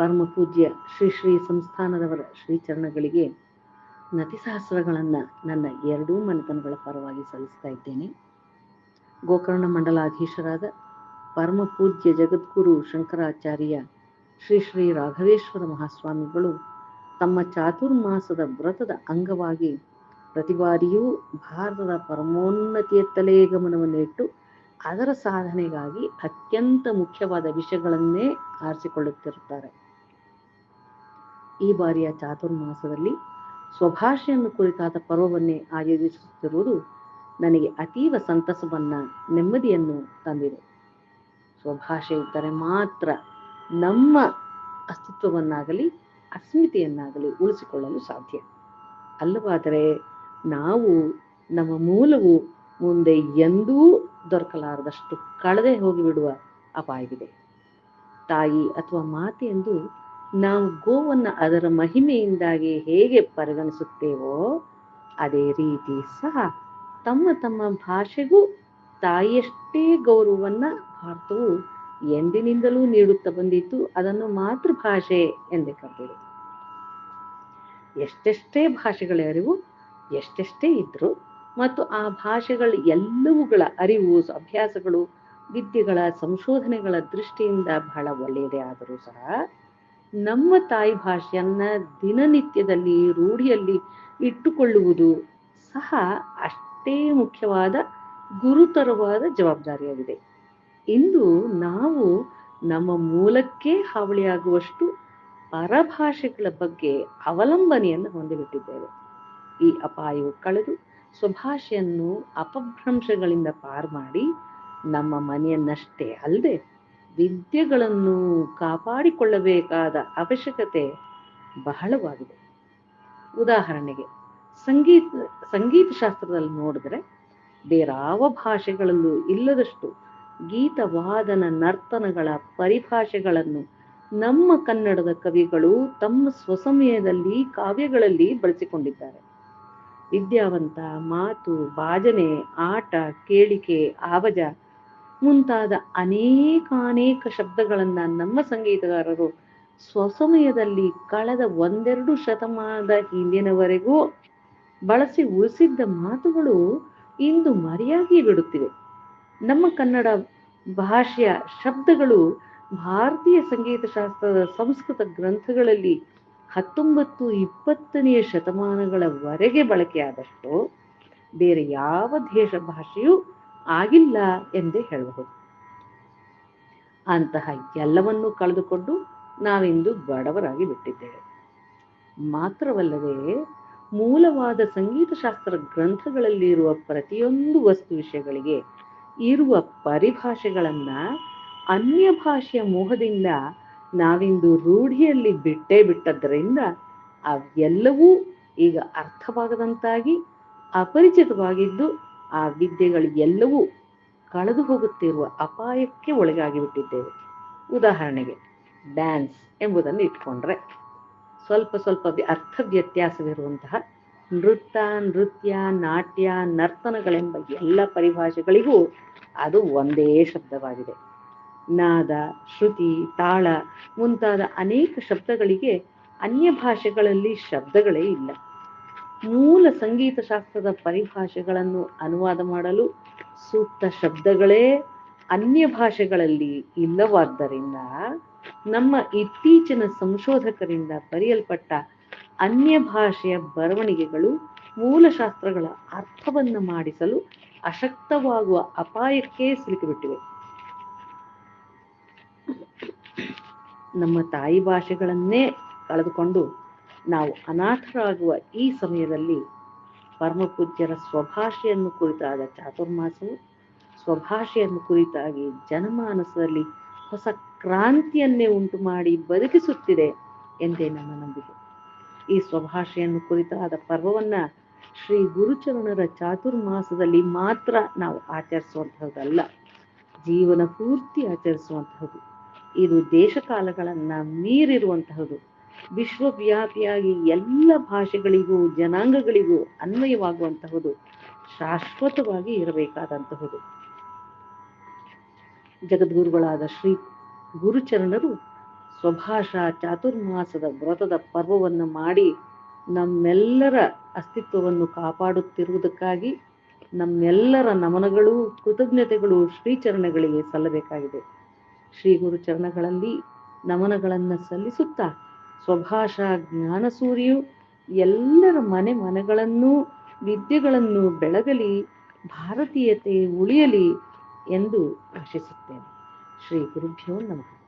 ಪರಮ ಪೂಜ್ಯ ಶ್ರೀ ಶ್ರೀ ಸಂಸ್ಥಾನದವರ ಶ್ರೀಚರಣಗಳಿಗೆ ನತಿಸಹಸ್ರಗಳನ್ನ ನನ್ನ ಎರಡೂ ಮನೆತನಗಳ ಪರವಾಗಿ ಸಲ್ಲಿಸ್ತಾ ಇದ್ದೇನೆ. ಗೋಕರ್ಣ ಮಂಡಲಾಧೀಶರಾದ ಪರಮ ಪೂಜ್ಯ ಜಗದ್ಗುರು ಶಂಕರಾಚಾರ್ಯ ಶ್ರೀ ಶ್ರೀ ರಾಘವೇಶ್ವರ ಮಹಾಸ್ವಾಮಿಗಳು ತಮ್ಮ ಚಾತುರ್ಮಾಸದ ವ್ರತದ ಅಂಗವಾಗಿ ಪ್ರತಿ ಬಾರಿಯೂ ಭಾರತದ ಪರಮೋನ್ನತಿಯತ್ತಲೇ ಗಮನವನ್ನಿಟ್ಟು ಅದರ ಸಾಧನೆಗಾಗಿ ಅತ್ಯಂತ ಮುಖ್ಯವಾದ ವಿಷಯಗಳನ್ನೇ ಆರಿಸಿಕೊಳ್ಳುತ್ತಿರುತ್ತಾರೆ. ಈ ಬಾರಿಯ ಚಾತುರ್ಮಾಸದಲ್ಲಿ ಸ್ವಭಾಷೆಯನ್ನು ಕುರಿತಾದ ಪರ್ವವನ್ನೇ ಆಯೋಜಿಸುತ್ತಿರುವುದು ನನಗೆ ಅತೀವ ಸಂತಸವನ್ನ, ನೆಮ್ಮದಿಯನ್ನು ತಂದಿದೆ. ಸ್ವಭಾಷೆ ಇದ್ದರೆ ಮಾತ್ರ ನಮ್ಮ ಅಸ್ತಿತ್ವವನ್ನಾಗಲಿ, ಅಸ್ಮಿತೆಯನ್ನಾಗಲಿ ಉಳಿಸಿಕೊಳ್ಳಲು ಸಾಧ್ಯ. ಅಲ್ಲವಾದರೆ ನಾವು ನಮ್ಮ ಮೂಲವು ಮುಂದೆ ಎಂದೂ ದೊರಕಲಾರದಷ್ಟು ಕಳೆದೇ ಹೋಗಿಬಿಡುವ ಅಪಾಯವಿದೆ. ತಾಯಿ ಅಥವಾ ಮಾತೆ ಎಂದು ನಾವು ಗೋವನ್ನು ಅದರ ಮಹಿಮೆಯಿಂದಾಗಿ ಹೇಗೆ ಪರಿಗಣಿಸುತ್ತೇವೋ ಅದೇ ರೀತಿ ಸಹ ತಮ್ಮ ತಮ್ಮ ಭಾಷೆಗೂ ತಾಯಿಯಷ್ಟೇ ಗೌರವವನ್ನು ಭಾರತವು ಎಂದಿನಿಂದಲೂ ನೀಡುತ್ತಾ ಬಂದಿತ್ತು. ಅದನ್ನು ಮಾತೃಭಾಷೆ ಎಂದೇ ಕರೆದಿದೆ. ಎಷ್ಟೆಷ್ಟೇ ಭಾಷೆಗಳ ಅರಿವು ಎಷ್ಟೆಷ್ಟೇ ಇದ್ರು ಮತ್ತು ಆ ಭಾಷೆಗಳ ಎಲ್ಲವುಗಳ ಅರಿವು, ಅಭ್ಯಾಸಗಳು, ವಿದ್ಯೆಗಳ ಸಂಶೋಧನೆಗಳ ದೃಷ್ಟಿಯಿಂದ ಬಹಳ ಒಳ್ಳೆಯದೇ ಆದರೂ ಸಹ ನಮ್ಮ ತಾಯಿ ಭಾಷೆಯನ್ನ ದಿನನಿತ್ಯದಲ್ಲಿ ರೂಢಿಯಲ್ಲಿ ಇಟ್ಟುಕೊಳ್ಳುವುದು ಸಹ ಅಷ್ಟೇ ಮುಖ್ಯವಾದ ಗುರುತರವಾದ ಜವಾಬ್ದಾರಿಯಾಗಿದೆ. ಇಂದು ನಾವು ನಮ್ಮ ಮೂಲಕ್ಕೆ ಹಾವಳಿಯಾಗುವಷ್ಟು ಪರಭಾಷೆಗಳ ಬಗ್ಗೆ ಅವಲಂಬನೆಯನ್ನು ಹೊಂದಿಬಿಟ್ಟಿದ್ದೇವೆ. ಈ ಅಪಾಯವು ಕಳೆದು ಸ್ವಭಾಷೆಯನ್ನು ಅಪಭ್ರಂಶಗಳಿಂದ ಪಾರು ಮಾಡಿ ನಮ್ಮ ಮನೆಯನ್ನಷ್ಟೇ ಅಲ್ಲದೆ ವಿದ್ಯೆಗಳನ್ನು ಕಾಪಾಡಿಕೊಳ್ಳಬೇಕಾದ ಅವಶ್ಯಕತೆ ಬಹಳವಾಗಿದೆ. ಉದಾಹರಣೆಗೆ ಸಂಗೀತ ಸಂಗೀತ ಶಾಸ್ತ್ರದಲ್ಲಿ ನೋಡಿದ್ರೆ ಬೇರಾವ ಭಾಷೆಗಳಲ್ಲೂ ಇಲ್ಲದಷ್ಟು ಗೀತವಾದನ ನರ್ತನಗಳ ಪರಿಭಾಷೆಗಳನ್ನು ನಮ್ಮ ಕನ್ನಡದ ಕವಿಗಳು ತಮ್ಮ ಸ್ವಸಮಯದಲ್ಲಿ ಕಾವ್ಯಗಳಲ್ಲಿ ಬಳಸಿಕೊಂಡಿದ್ದಾರೆ. ವಿದ್ಯಾವಂತ ಮಾತು, ಭಾಜನೆ, ಆಟ, ಕೇಳಿಕೆ, ಆವಜ ಮುಂತಾದ ಅನೇಕಾನೇಕ ಶಬ್ದಗಳನ್ನ ನಮ್ಮ ಸಂಗೀತಗಾರರು ಸ್ವಸಮಯದಲ್ಲಿ ಕಳೆದ ಒಂದೆರಡು ಶತಮಾನದ ಹಿಂದಿನವರೆಗೂ ಬಳಸಿ ಉಳಿಸಿದ್ದ ಮಾತುಗಳು ಇಂದು ಮರೆಯಾಗಿ ಬಿಡುತ್ತಿವೆ. ನಮ್ಮ ಕನ್ನಡ ಭಾಷೆಯ ಶಬ್ದಗಳು ಭಾರತೀಯ ಸಂಗೀತ ಶಾಸ್ತ್ರದ ಸಂಸ್ಕೃತ ಗ್ರಂಥಗಳಲ್ಲಿ ಹತ್ತೊಂಬತ್ತು ಇಪ್ಪತ್ತನೆಯ ಶತಮಾನಗಳವರೆಗೆ ಬಳಕೆಯಾದಷ್ಟು ಬೇರೆ ಯಾವ ದೇಶ ಭಾಷೆಯೂ ಆಗಿಲ್ಲ ಎಂದೇ ಹೇಳಬಹುದು. ಅಂತಹ ಎಲ್ಲವನ್ನೂ ಕಳೆದುಕೊಂಡು ನಾವಿಂದು ಬಡವರಾಗಿ ಬಿಟ್ಟಿದ್ದೇವೆ. ಮಾತ್ರವಲ್ಲದೆ ಮೂಲವಾದ ಸಂಗೀತ ಶಾಸ್ತ್ರ ಗ್ರಂಥಗಳಲ್ಲಿರುವ ಪ್ರತಿಯೊಂದು ವಸ್ತು ವಿಷಯಗಳಿಗೆ ಇರುವ ಪರಿಭಾಷೆಗಳನ್ನ ಅನ್ಯ ಭಾಷೆಯ ಮೋಹದಿಂದ ನಾವಿಂದು ರೂಢಿಯಲ್ಲಿ ಬಿಟ್ಟೇ ಬಿಟ್ಟದ್ದರಿಂದ ಅವೆಲ್ಲವೂ ಈಗ ಅರ್ಥವಾಗದಂತಾಗಿ, ಅಪರಿಚಿತವಾಗಿದ್ದು ಆ ವಿದ್ಯೆಗಳು ಎಲ್ಲವೂ ಕಳೆದು ಹೋಗುತ್ತಿರುವ ಅಪಾಯಕ್ಕೆ ಒಳಗಾಗಿ ಬಿಟ್ಟಿದ್ದೇವೆ ಉದಾಹರಣೆಗೆ ಡ್ಯಾನ್ಸ್ ಎಂಬುದನ್ನು ಇಟ್ಕೊಂಡ್ರೆ ಸ್ವಲ್ಪ ಸ್ವಲ್ಪ ಅರ್ಥ ವ್ಯತ್ಯಾಸವಿರುವಂತಹ ನೃತ್ಯ ನೃತ್ಯ, ನಾಟ್ಯ, ನರ್ತನಗಳೆಂಬ ಎಲ್ಲ ಪರಿಭಾಷೆಗಳಿಗೂ ಅದು ಒಂದೇ ಶಬ್ದವಾಗಿದೆ. ನಾದ, ಶ್ರುತಿ, ತಾಳ ಮುಂತಾದ ಅನೇಕ ಶಬ್ದಗಳಿಗೆ ಅನ್ಯ ಭಾಷೆಗಳಲ್ಲಿ ಶಬ್ದಗಳೇ ಇಲ್ಲ. ಮೂಲ ಸಂಗೀತ ಶಾಸ್ತ್ರದ ಪರಿಭಾಷೆಗಳನ್ನು ಅನುವಾದ ಮಾಡಲು ಸೂಕ್ತ ಶಬ್ದಗಳೇ ಅನ್ಯ ಭಾಷೆಗಳಲ್ಲಿ ಇಲ್ಲವಾದ್ದರಿಂದ ನಮ್ಮ ಇತ್ತೀಚಿನ ಸಂಶೋಧಕರಿಂದ ಬರೆಯಲ್ಪಟ್ಟ ಅನ್ಯ ಭಾಷೆಯ ಬರವಣಿಗೆಗಳು ಮೂಲಶಾಸ್ತ್ರಗಳ ಅರ್ಥವನ್ನು ಮಾಡಿಸಲು ಅಶಕ್ತವಾಗುವ ಅಪಾಯಕ್ಕೆ ಸಿಲುಕಿಬಿಟ್ಟಿವೆ. ನಮ್ಮ ತಾಯಿ ಭಾಷೆಗಳನ್ನೇ ಕಳೆದುಕೊಂಡು ನಾವು ಅನಾಥರಾಗುವ ಈ ಸಮಯದಲ್ಲಿ ಪರಮಪೂಜ್ಯರ ಸ್ವಭಾಷೆಯನ್ನು ಕುರಿತಾದ ಚಾತುರ್ಮಾಸವು, ಸ್ವಭಾಷೆಯನ್ನು ಕುರಿತಾಗಿ ಜನಮಾನಸದಲ್ಲಿ ಹೊಸ ಕ್ರಾಂತಿಯನ್ನೇ ಉಂಟು ಮಾಡಿ ಬದುಕಿಸುತ್ತಿದೆ ಎಂದೇ ನನ್ನ ನಂಬಿಕೆ. ಈ ಸ್ವಭಾಷೆಯನ್ನು ಕುರಿತಾದ ಪರ್ವವನ್ನ ಶ್ರೀ ಗುರುಚರಣರ ಚಾತುರ್ಮಾಸದಲ್ಲಿ ಮಾತ್ರ ನಾವು ಆಚರಿಸುವಂತಹದ್ದಲ್ಲ ಜೀವನ ಪೂರ್ತಿ ಆಚರಿಸುವಂತಹದ್ದು ಇದು ದೇಶಕಾಲಗಳನ್ನ ಮೀರಿರುವಂತಹದ್ದು ವಿಶ್ವವ್ಯಾಪಿಯಾಗಿ ಎಲ್ಲ ಭಾಷೆಗಳಿಗೂ, ಜನಾಂಗಗಳಿಗೂ ಅನ್ವಯವಾಗುವಂತಹದು, ಶಾಶ್ವತವಾಗಿ ಇರಬೇಕಾದಂತಹದು. ಜಗದ್ಗುರುಗಳಾದ ಶ್ರೀ ಗುರುಚರಣರು ಸ್ವಭಾಷಾ ಚಾತುರ್ಮಾಸದ ವ್ರತದ ಪರ್ವವನ್ನು ಮಾಡಿ ನಮ್ಮೆಲ್ಲರ ಅಸ್ತಿತ್ವವನ್ನು ಕಾಪಾಡುತ್ತಿರುವುದಕ್ಕಾಗಿ ನಮ್ಮೆಲ್ಲರ ನಮನಗಳು ಕೃತಜ್ಞತೆಗಳು ಶ್ರೀಚರಣಗಳಿಗೆ ಸಲ್ಲಬೇಕಾಗಿದೆ. ಶ್ರೀ ಗುರುಚರಣಗಳಲ್ಲಿ ನಮನಗಳನ್ನು ಸಲ್ಲಿಸುತ್ತಾ ಸ್ವಭಾಷ ಜ್ಞಾನಸೂರಿಯು ಎಲ್ಲರ ಮನೆ ಮನೆಗಳನ್ನೂ ವಿದ್ಯೆಗಳನ್ನು ಬೆಳಗಲಿ ಭಾರತೀಯತೆ ಉಳಿಯಲಿ ಎಂದು ಆಶಿಸುತ್ತೇನೆ. ಶ್ರೀ ಗುರುಭ್ಯೋ ನಮಃ.